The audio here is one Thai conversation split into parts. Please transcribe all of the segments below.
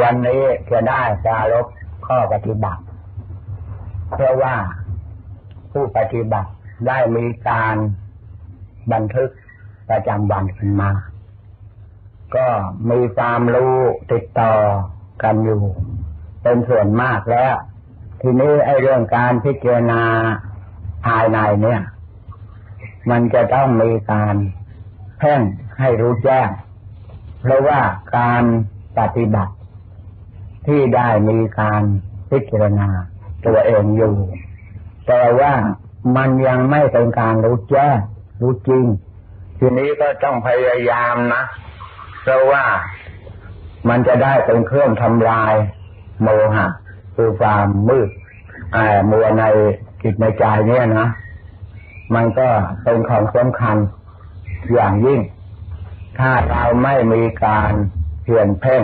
วันนี้จะได้จารบข้อปฏิบัติ เพราะว่าผู้ปฏิบัติได้มีการบันทึกประจำวันขึ้นมา ก็มีความรู้ติดต่อกันอยู่ เป็นส่วนมากแล้ว ทีนี้ไอ้เรื่องการพิจารณาภายในเนี่ย มันจะต้องมีการเพ่งให้รู้แจ้งเพราะว่าการปฏิบัติ ที่ได้มีการพิจารณาตัวเองอยู่ แต่ว่ามันยังไม่เป็นการรู้แจ้งรู้จริง ทีนี้ก็ต้องพยายามนะเพราะว่ามันจะได้เป็นเครื่องทำลายโมหะคือความมืดอมัวในจิตในใจเนี่ยนะ มันก็เป็นของสำคัญอย่างยิ่ง ถ้าเราไม่มีการเพียนเพ่ง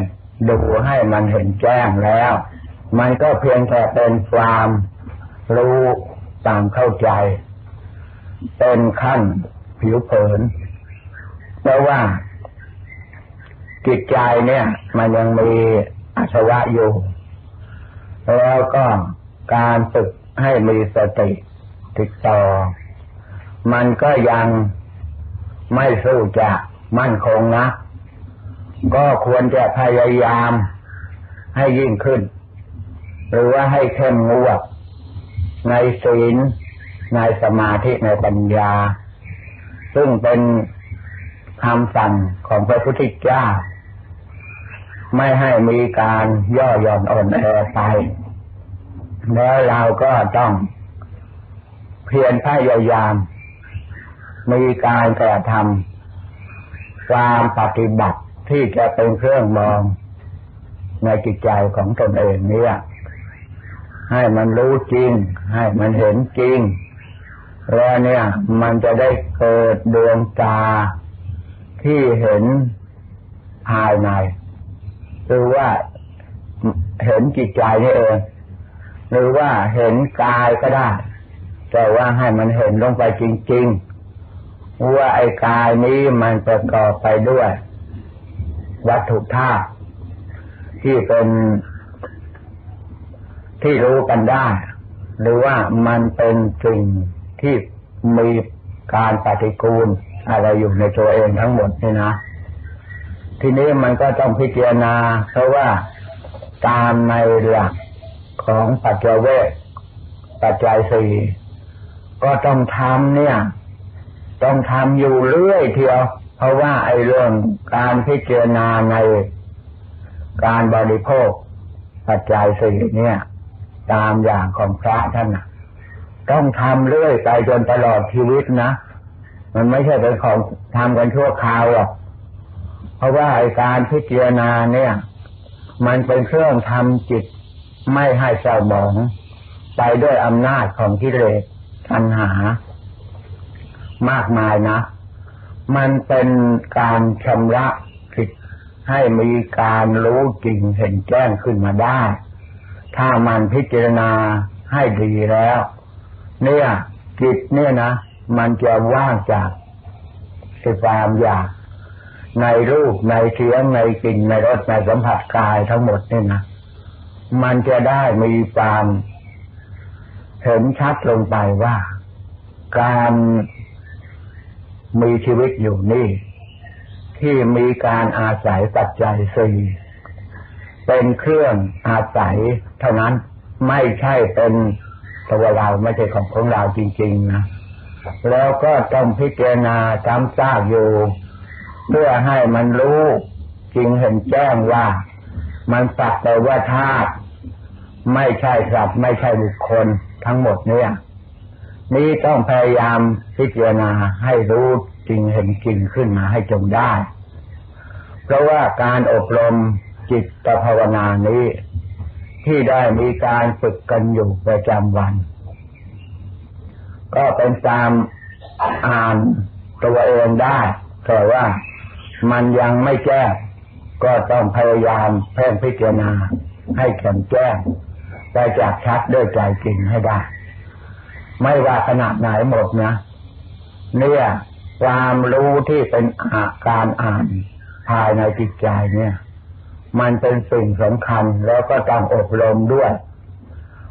ดูให้มันเห็นแจ้งแล้ว มันก็เพียงแต่เป็นความรู้ตามเข้าใจ เป็นขั้นผิวเผินเพราะว่า จิตใจเนี่ย มันยังมีอาสวะอยู่ แล้วก็การฝึกให้มีสติติดต่อ มันก็ยังไม่สู้จะมั่นคงนะก็ ก็ควรจะพยายามให้ยิ่งขึ้น หรือว่าให้เข้มงวดในศีลในสมาธิในปัญญา ซึ่งเป็นคำสั่งของพระพุทธเจ้า ไม่ให้มีการย่อหย่อนอ่อนแอไป แล้วเราก็ต้องเพียรพยายาม มีการกระทำความปฏิบัติ ที่จะเป็นเครื่องมองในจิตใจของตนเองเนี่ยให้มันรู้จริง ให้มันเห็นจริงแล้วเนี่ย มันจะได้เกิดดวงตาที่เห็นภายในหรือว่าเห็นจิตใจนี่เองหรือว่าเห็นกายก็ได้ แต่ว่าให้มันเห็นลงไปจริง ๆ ว่าไอ้กายนี้มันประกอบไปด้วย วัตถุธาตุที่เป็นที่รู้กันได้ หรือว่ามันเป็นสิ่งที่มีการปฏิกูลอะไรอยู่ในตัวเองทั้งหมดนี่นะ ทีนี้มันก็ต้องพิจารณา เพราะว่าตามในหลักของปัจจเวกปัจจัยสี่ก็ต้องทำเนี่ย ต้องทำอยู่เรื่อยเทียว เพราะว่าไอ้เรื่อง การพิจารณาในการบริโภคปัจจัยสี่เนี่ย ตามอย่างของพระท่านนะต้องทำเรื่อยไปจนตลอดชีวิตนะ มันไม่ใช่เป็นของทำกันชั่วคราวหรอก เพราะว่าไอการพิจารณาเนี่ย มันเป็นเครื่องทำจิตไม่ให้เศร้าหมอง ไปด้วยอำนาจของกิเลสตัณหามากมายนะ มันเป็นการชำระจิตให้มีการรู้จริงเห็นแจ้งขึ้นมาได้ ถ้ามันพิจารณาให้ดีแล้ว เนี่ย จิตเนี่ยนะ มันจะว่างจากสิความอยากในรูปในเสียงในกลิ่นในรสในสัมผัสกายทั้งหมดนี่นะมันจะได้มีความเห็นชัดลงไปว่า การ มีชีวิตอยู่นี่ ที่มีการอาศัยปัจจัยสี่เป็นเครื่องอาศัยเท่านั้นไม่ใช่เป็นตัวเราไม่ใช่ของของเราจริง ๆ นะแล้วก็ต้องพิจารณาจำซากอยู่ เพื่อให้มันรู้จริงเห็นแจ้งว่า มันสักแต่ว่าธาตุไม่ใช่สัตว์ไม่ใช่บุคคลทั้งหมดเนี่ย นี้ต้องพยายามพิจารณาให้รู้จริงเห็นจริงขึ้นมาให้จงได้ เพราะว่าการอบรมจิตภาวนานี้ ที่ได้มีการฝึกกันอยู่ประจำวัน ก็เป็นตามอ่านตัวเองได้แต่ว่ามันยังไม่แจ้ก็ต้องพยายามเพิ่มพิจารณาให้แข็งแจ้งได้จากชัดด้วยใจจริงให้ได้ ไม่ว่าขนาดไหนหมดนะเนี่ยความรู้ที่เป็นอาการอ่านภายในจิตใจเนี่ย มันเป็นสิ่งสำคัญแล้วก็ต้องอบรมด้วย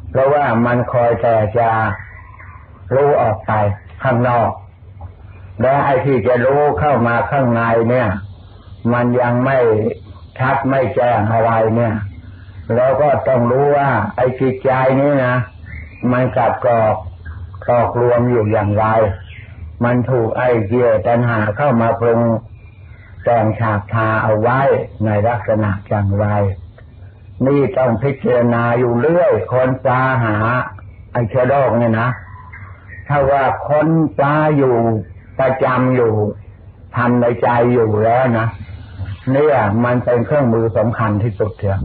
เพราะว่ามันคอยแต่จะรู้ออกไปข้างนอก และไอ้ที่จะรู้เข้ามาข้างในเนี่ย มันยังไม่ชัดไม่แจ้งอะไรเนี่ยเราก็ต้องรู้ว่า ไอ้จิตใจนี้นะมันกับกรอก กรอกรวมอยู่อย่างไร มันถูกไอ้เกี่ยวตัณหาเข้ามาปรุงแต่งฉากทาเอาไว้ในลักษณะอย่างไร นี่ต้องพิจารณาอยู่เรื่อยคนปลาหา ไอ้เชื้อโรคเนี่ยนะถ้าว่าคนปลาอยู่ประจำอยู่ทำในใจอยู่แล้วนะเนี่ยมันเป็นเครื่องมือสำคัญที่สุดเถอะ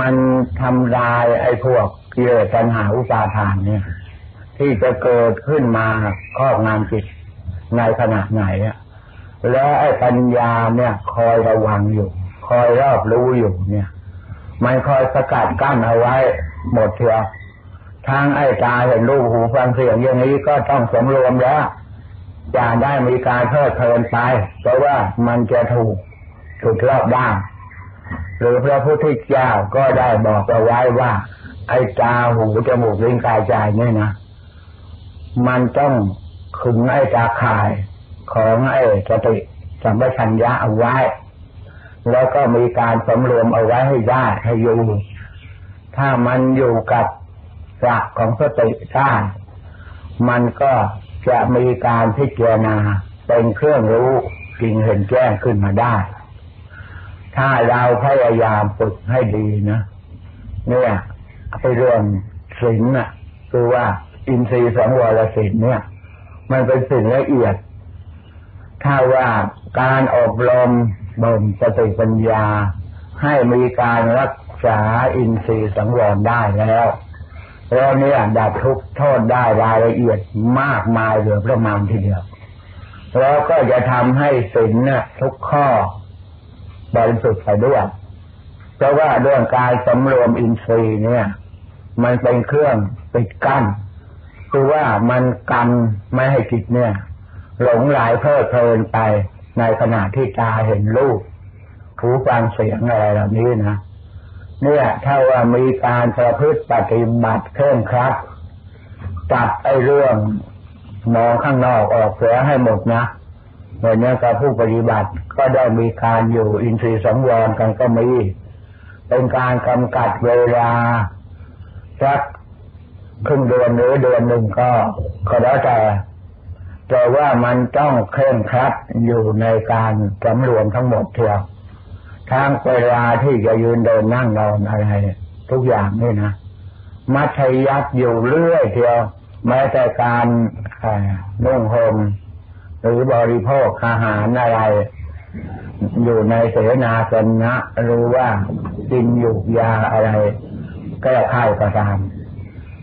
มันทำลายไอ้พวกเกี่ยวปัญหาอุปาทานเนี่ย ที่จะเกิดขึ้นมาครอบงานจิตในขณะไหนอะแล้วไอ้ปัญญาเนี่ย คอยระวังอยู่ คอยรอบรู้อยู่เนี่ยมันคอยสกัดกั้นเอาไว้ หมดเถอะทางไอ้ตาเห็นรูปหูฟังเสียงอย่างนี้ก็ต้องสมรวมแล้วจะได้มีการเพลิดเพลินไปเพราะว่ามันจะถูกถูกรอบด้านหรือพระพุทธเจ้าก็ได้บอกเอาไว้ว่า ไอ้ตาหูจมูกลิ้นกายใจเนี่ยนะ มันต้องขึงไอ้ตาข่ายของไอ้สติสัมปชัญญะเอาไว้ แล้วก็มีการสำรวมเอาไว้ให้ได้ให้อยู่ ถ้ามันอยู่กับหลักของสติได้มันก็จะมีการพิจารณาเป็นเครื่องรู้จริงเห็นแจ้งขึ้นมาได้ ถ้าเราพยายามฝึกให้ดีนะเนี่ยไอ้เรื่องศีลน่ะ คือว่า อินทรีย์สังวรศีลเนี่ย มันเป็นสิ่งละเอียด ถ้าว่าการอบรมบ่มสติปัญญา ให้มีการรักษาอินทรีย์สังวรได้แล้วแล้วเนี่ยดับทุกโทษได้รายละเอียดมากมายเหลือประมาณทีเดียว แล้วก็จะทำให้ศีลเนี่ยทุกข้อบริสุทธิ์ไปด้วยเพราะว่าเรื่องการสำรวมอินทรีย์เนี่ย มันเป็นเครื่องปิดกั้น คือว่ามันกันไม่ให้จิตเนี่ย หลงไหลเพลิดเพลินไปในขณะที่ตาเห็นรูปหูฟังเสียงอะไรเหล่านี้นะเนี่ยถ้าว่ามีการประพฤติปฏิบัติเคร่งครัดจับไอ้เรื่องมองข้างนอกออกเสียให้หมดนะเหมือนนี้กับผู้ปฏิบัติก็ได้มีการอยู่อินทรีย์สังวรกันก็มี เป็นการกำกัดเวลาสัก ครึ่งเดือนหรือเดือนหนึ่งก็ก็แล้วแต่แต่ว่ามันต้องเคร่งครัดอยู่ในการสำรวมทั้งหมดเทียวทางเวลาที่จะยืนเดินนั่งนอนอะไร ทุกอย่างนี่นะมัธยัติอยู่เรื่อยเทียวแม้แต่การนุ่งห่มหรือบริโภคอาหารอะไร อยู่ในเสนาสนะหรือว่ากินอยู่ยาอะไรแก้ไขก็ตาม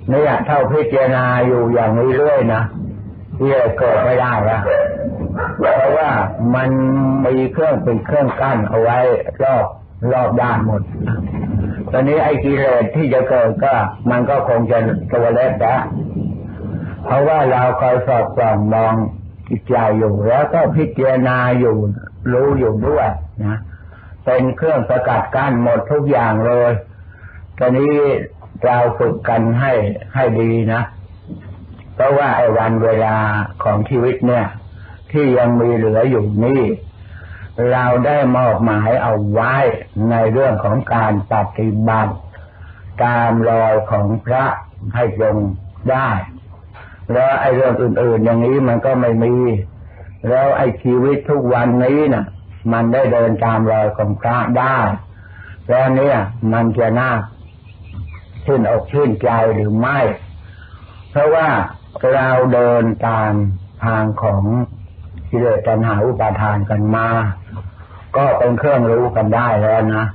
เนี่ยเท่าพิจารณาอยู่อย่างนี้เรื่อยนะที่เกิดไม่ได้ละเพราะว่ามันมีเครื่องเป็นเครื่องกั้นเอาไว้รอบรอบด้านหมด ตอนนี้ไอ้กิเลสที่จะเกิดก็ มันก็คงจะตัวเล็กแล้วเพราะว่าเราคอยสอบส่องมองจิตใจอยู่แล้วก็พิจารณาอยู่รู้อยู่ด้วยนะเป็นเครื่องสกัดกั้นหมดทุกอย่างเลยตอนนี้ เราฝึกกันให้ให้ดีนะ เพราะว่าไอ้วันเวลาของชีวิตเนี่ย ที่ยังมีเหลืออยู่นี่เราได้มอบหมายเอาไว้ในเรื่องของการปฏิบัติ ตามรอยของพระให้ยงได้ แล้วไอ้เรื่องอื่น ๆ อย่างนี้มันก็ไม่มี แล้วไอ้ชีวิตทุกวันนี้นะ่ะ มันได้เดินตามรอยของพระได้ แล้วเนี่ยมันจะน่า ชื่นอกชื่นใจหรือไม่ เพราะว่าเราเดินตามทางของกิเลสตัณหาอุปาทานกันมา ก็เป็นเครื่องรู้กันได้แล้วนะ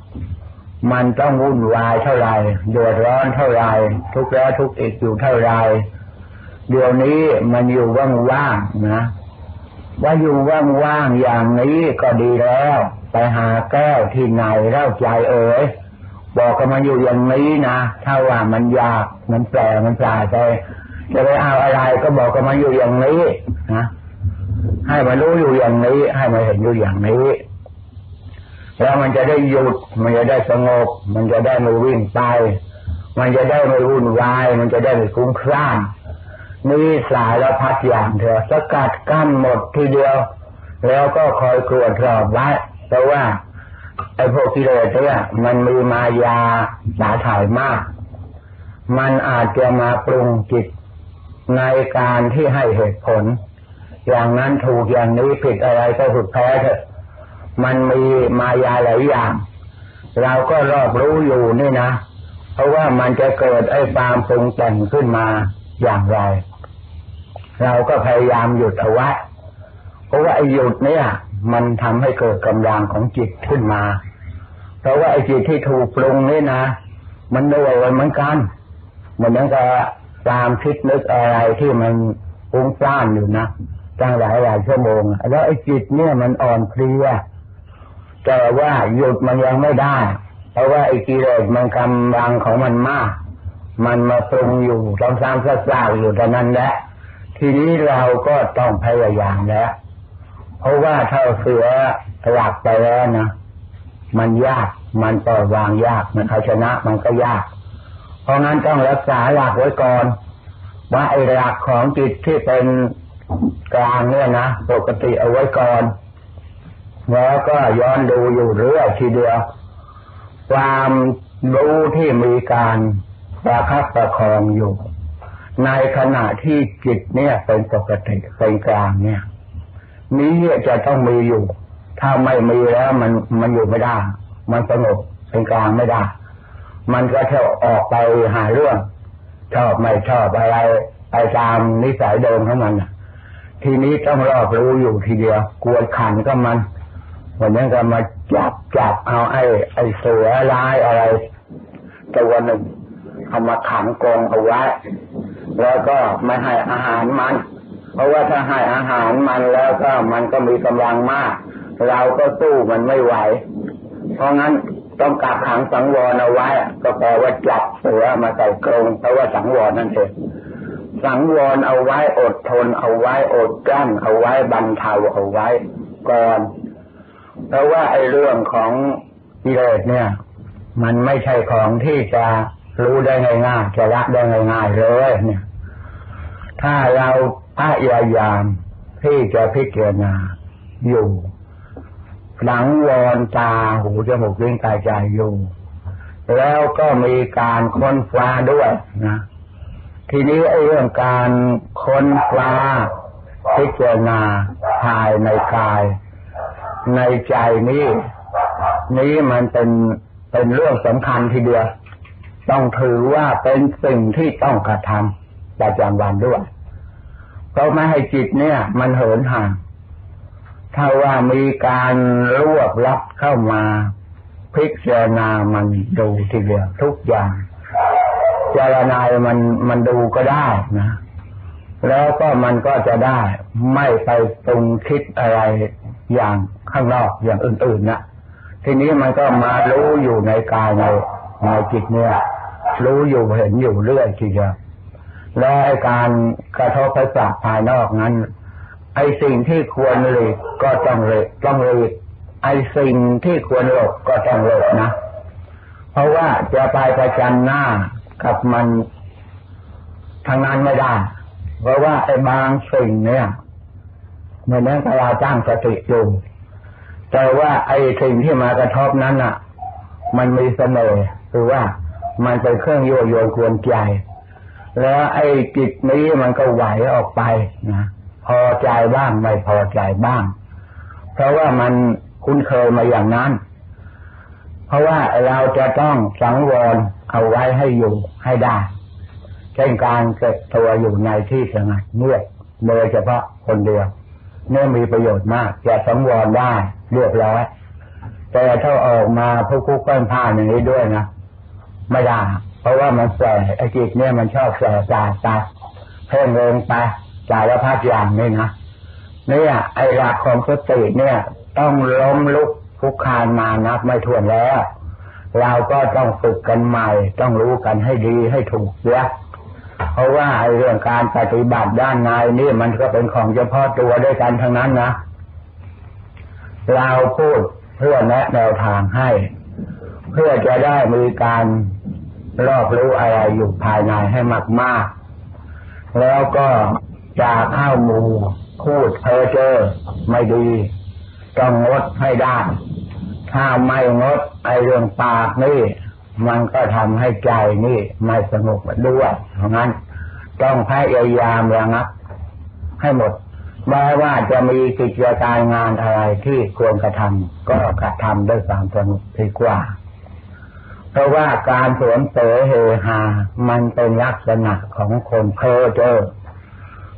มันต้องวุ่นวายเท่าไรเดือดร้อนเท่าไรทุกข์แล้วทุกข์อีกอยู่เท่าไรเดี๋ยวนี้มันอยู่ว่างๆนะว่าอยู่ว่างๆอย่างนี้ก็ดีแล้ว ไปหาแก้วที่ไหนเล่าใจเอ๋ย บอกกันมาอยู่อย่างนี้นะถ้าว่ามันยากมันแปลมันปลายไปจะไปเอาอะไรก็บอกกันมาอยู่อย่างนี้นะให้มารู้อยู่อย่างนี้ ให้มาเห็นอยู่อย่างนี้แล้วมันจะได้หยุด มันจะได้สงบ มันจะได้ไม่วิ่งไป มันจะได้ไม่วุ่นวาย มันจะได้ไม่คุ้มคร่างมีสายแล้วพัดอย่างเถอะสกัดกั้นหมดทีเดียว แล้วก็คอยกรวดรอบไว้เพราะว่า ไอ้พวกกิเลสเนี่ยมันมีมายาสาถ่ายมาก มันอาจจะมาปรุงจิตในการที่ให้เหตุผล อย่างนั้นถูกอย่างนี้ผิดอะไรก็สุดแท้เถอะ มันมีมายาหลายอย่าง เราก็รอบรู้อยู่นี่นะ เพราะว่ามันจะเกิดไอ้ความปรุงแต่งขึ้นมาอย่างไร เราก็พยายามหยุดเอาไว้ เพราะว่าไอ้หยุดเนี่ย มันทำให้เกิดกำลังของจิตขึ้นมา เพราะว่าไอ้จิตที่ถูกปรุงนี่นะมันเหนื่อยเหมือนกันเหมือนกับตามคิดนึกอะไรที่มันปุ้งซ่านอยู่นะตั้งหลายหลายชั่วโมง แล้วไอ้จิตเนี่ยมันอ่อนเพลียแต่ว่าหยุดมันยังไม่ได้ เพราะว่าไอ้กิเลสมันกำลังของมันมาก มันมาปรุงอยู่ซ้ำๆซากๆอยู่แต่นั้นแหละทีนี้เราก็ต้องพยายามแล้ว เพราะว่าถ้าเสือหลักไปแล้วนะ มันยาก มันปล่อยวางยาก มันเอาชนะมันก็ยาก เพราะงั้นต้องรักษาหลักไว้ก่อน ว่าไอ้หลักของจิตที่เป็นกลางเนี่ยนะปกติเอาไว้ก่อน แล้วก็ย้อนดูอยู่เรื่อยทีเดียว ความรู้ที่มีการประคับประคองอยู่ ในขณะที่จิตเนี่ยเป็นปกติเป็นกลางเนี่ยนี้จะต้องมีอยู่ ถ้าไม่มีแล้วมันมันอยู่ไม่ได้ มันสงบเป็นกลางไม่ได้ มันก็จะออกไปหาเรื่อง ชอบไม่ชอบอะไรไปตามนิสัยเดิมของมันทีนี้ต้องรอบรู้อยู่ทีเดียวกวนขันก็มัน วันนี้ก็มาจับจับเอาไอ้ไอ้เสือร้ายอะไรตัวหนึ่งเอามาขังกองเอาไว้ แล้วก็ไม่ให้อาหารมัน เพราะว่าถ้าให้อาหารมันแล้วก็มันก็มีกำลังมาก เราก็สู้มันไม่ไหว เพราะงั้นต้องกักขังสังวรเอาไว้ ก็แปลว่าจับเสือมาใส่กรงเพราะว่าสังวรนั่นเองสังวรเอาไว้อดทนเอาไว้อดกั้นเอาไว้บรรเทาเอาไว้ก่อนเพราะว่าไอ้เรื่องของกิเลสเนี่ย มันไม่ใช่ของที่จะรู้ได้ง่ายๆจะละได้ง่ายๆเลยเนี่ย ถ้าเราพยายามที่จะพิจารณาอยู่ หลังวอนตาหูจมูกลิ้นกายใจอยู่แล้วก็มีการค้นฟ้าด้วยนะ ทีนี้ไอ้เรื่องการค้นฟ้าพิจารณาภายในกาย ในใจนี้นี้มันเป็นเป็นเรื่องสำคัญทีเดียว ต้องถือว่าเป็นสิ่งที่ต้องกระทำประจำวันด้วยเพราะไม่ให้จิตเนี่ย มันเหินห่าง ถ้าว่ามีการรวบรับเข้ามาพิจารณามันดูทีเดียวทุกอย่างจารณามันมันดูก็ได้นะ แล้วก็มันก็จะได้ไม่ไปตรงคิดอะไรอย่างข้างนอกอย่างอื่นๆนะทีนี้มันก็มารู้อยู่ในกายในในจิตเนี่ย รู้อยู่เห็นอยู่เรื่อยทีเดียวและการกระทบประสาทภายนอกนั้น ไอสิ่งที่ควรหลีกก็ต้องหลีกต้องหลีกไอสิ่งที่ควรหลบก็ต้องหลบนะ เพราะว่าจะไปประจันหน้ากับมันทางนั้นไม่ได้ เพราะว่าไอ้บางสิ่งเนี่ยเมื่อนั้นเราจ้างสติอยู่แต่ว่าไอ้สิ่งที่มากระทบนั้นอะ มันมีเสน่ห์คือว่ามันเป็นเครื่องโยโยกวนใจ แล้วไอ้จิตนี้มันก็ไหวออกไปนะ พอใจบ้างไม่พอใจบ้าง เพราะว่ามันคุ้นเคยมาอย่างนั้น เพราะว่าเราจะต้องสังวรเอาไว้ให้อยู่ให้ได้เช่นการเก็บตัวอยู่ในที่สงบเงียบโดยเฉพาะคนเดียวเนี่ยมีประโยชน์มากจะสังวรได้เรียบร้อยแต่ถ้าออกมาพุกคุกเปิ้นผ้าอย่างนี้ด้วยนะไม่ได้เพราะว่ามันแสไอ้จิตเนี่ยมันชอบแสตาตาเพ่งเริงไป จารพัดอย่างนี่นะเนี่ยไอ้หลักของสติเนี่ย ต้องล้มลุกคุกคานมานับไม่ถ้วนแล้ว เราก็ต้องฝึกกันใหม่ ต้องรู้กันให้ดีให้ถูกเสียเพราะว่าไอ้เรื่องการปฏิบัติด้านในนี่มันก็เป็นของเฉพาะตัวด้วยกันทั้งนั้นนะเราพูดเพื่อแนะแนวทางให้ เพื่อจะได้มีการรอบรู้อะไรอยู่ภายในให้มาก ๆ แล้วก็ จะเข้าหมูพูดเพ้อเจ้อไม่ดี ต้องงดให้ได้ ถ้าไม่งดไอเรื่องปากนี่มันก็ทำให้ใจนี่ไม่สงบด้วยเพราะงั้น ต้องพยายามระงับให้หมดแม้ว่าจะมีกิจการงานอะไรที่ควรกระทำก็กระทำด้วยความสงบดีกว่า เพราะว่าการสวนเสเฮฮามันเป็นลักษณะของคนเพ้อเจ้อ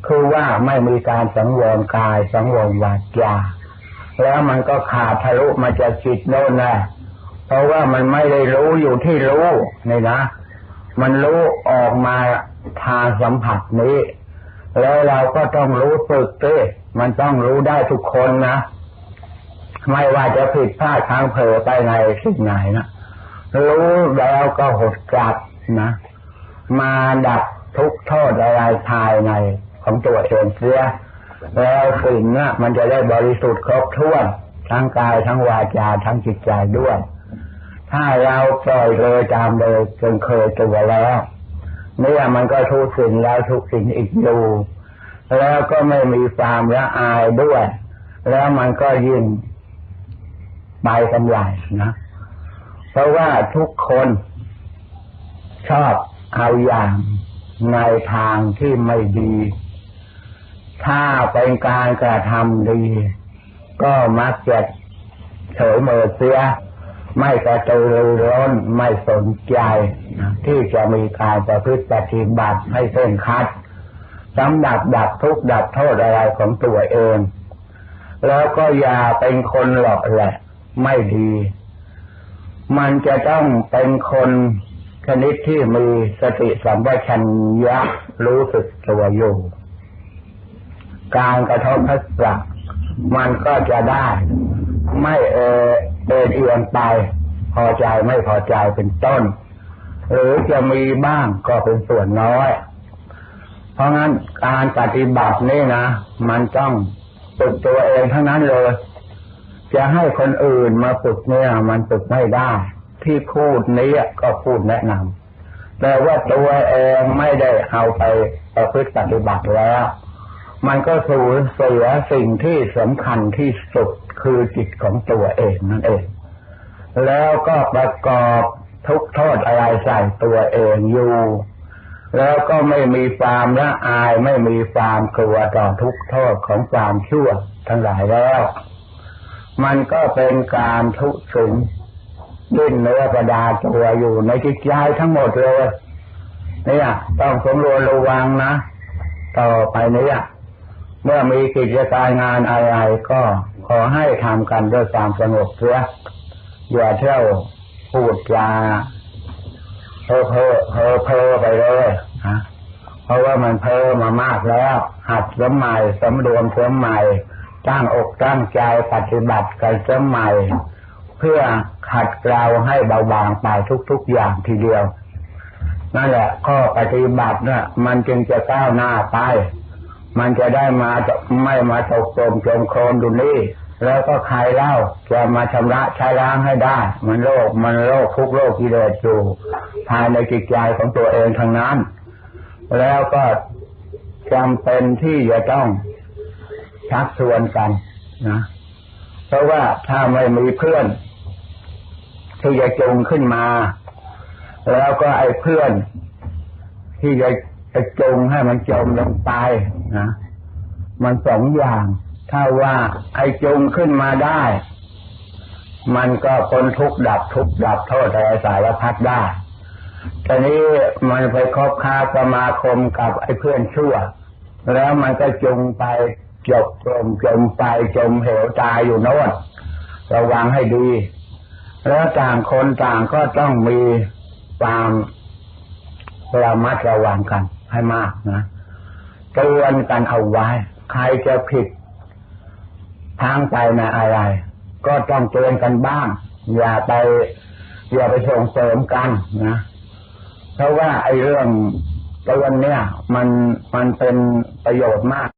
คือว่าไม่มีการสังวรกาย สังวรวาจาแล้วมันก็ขาดทะลุมาจากจิตโน่นแหละเพราะว่ามันไม่ได้รู้อยู่ที่รู้นี่นะ มันรู้ออกมาทางสัมผัสนี้ แล้วเราก็ต้องรู้สึกด้มันต้องรู้ได้ทุกคนนะ ไม่ว่าจะผิดพลาดทางเผลอไปในสิ่งไหนนะรู้แล้วก็หดกลับนะ มาดับทุกโทษอะไรภายใน ของตัวเองเสียแล้วสิ่งนี้มันจะได้บริสุทธิ์ครบถ้วน ทั้งกายทั้งวาจาทั้งจิตใจด้วย ถ้าเราปล่อยเลยตามเลยจนเคยตัวแล้วเนี่ยมันก็ทุกสิ่งแล้วทุกสิ่งอีกอยู่แล้วก็ไม่มีความละอายด้วย แล้วมันก็ยิ่งไปกันใหญ่นะ เพราะว่าทุกคนชอบเอาอย่างในทางที่ไม่ดี ถ้าเป็นการกระทำดี ก็มักจะเฉยเมอเสีย ไม่กระตือรือร้นไม่สนใจ ที่จะมีการประพฤติปฏิบัติให้เส้นคัดสำดับดับทุกข์ดับโทษอะไรของตัวเอง แล้วก็อย่าเป็นคนหลอกแหละ ไม่ดี มันจะต้องเป็นคนชนิดที่มีสติสัมปชัญญะรู้สึกตัวอยู่ การกระทบทัศะมันก็จะได้ ไม่เออเอ็นเอียงไป พอใจไม่พอใจเป็นต้น หรือจะมีบ้างก็เป็นส่วนน้อย เพราะงั้นการปฏิบัตินี่นะ มันต้องฝึกตัวเองทั้งนั้นเลย จะให้คนอื่นมาฝึกเนี่ย มันฝึกไม่ได้ ที่พูดนี้ก็พูดแนะนำแต่ว่าตัวเองไม่ได้เอาไปประพฤติปฏิบัติแล้ว มันก็สูญเสียสิ่งที่สำคัญที่สุดคือจิตของตัวเองนั่นเอง แล้วก็ประกอบทุกโทษอะไรใส่ตัวเองอยู่ แล้วก็ไม่มีความละอายไม่มีความกลัวต่อทุกโทษของความชั่วทั้งหลายแล้ว มันก็เป็นการทุสึงดิ้นเนื้อประดาตัวอยู่ในจิตใจทั้งหมดเลยเนี่ยต้องสำรวจระวังนะ ต่อไปเนี่ย เมื่อมีกิจการงานอะไรก็ขอให้ทำกันด้วยความสงบเสียอย่าเที่ยวพูดจาเพ้อเพ้อเพ้อเพ้อไปเลยฮะเพราะว่ามันเพ้อมามากแล้ว หัดสมัยสำรวมสมัยตั้งอกตั้งใจปฏิบัติกันสมัยเพื่อขัดเกลาให้เบาบางไปทุก ๆ อย่างทีเดียว นั่นแหละข้อปฏิบัติเนี่ยมันจึงจะก้าวหน้าไป มันจะได้มาไม่มาตกจมจมโคลนดูนี่แล้วก็ใครเล่าจะมาชำระใช้ล้างให้ได้ มันโรคมันโรคทุกโรคกิเลสอยู่ภายในจิตใจของตัวเองทางนั้น แล้วก็จำเป็นที่จะต้องชักชวนกันนะ เพราะว่าถ้าไม่มีเพื่อนที่จะจงขึ้นมา แล้วก็ไอ้เพื่อนที่จะ จะจูงให้มันจมลงไปนะมันสองอย่าง ถ้าว่าไอ้จงขึ้นมาได้ มันก็คนทุกข์ดับทุกข์ดับโทษอะไรสารพัดได้แต่นี้มันไปคบค้าสมาคมกับไอ้เพื่อนชั่ว แล้วมันก็จงไปจบจมจมไปจมเหวตายอยู่โน่นระวังให้ดี แล้วต่างคนต่างก็ต้องมีความระมัดระวังกัน ให้มากนะเตือนกันเอาไว้ ใครจะผิดทางไปในอะไร ก็ต้องเตือนกันบ้าง อย่าไป อย่าไปส่งเสริมกันนะเพราะว่าไอ้เรื่องเตือนเนี่ย มันมันเป็นประโยชน์มาก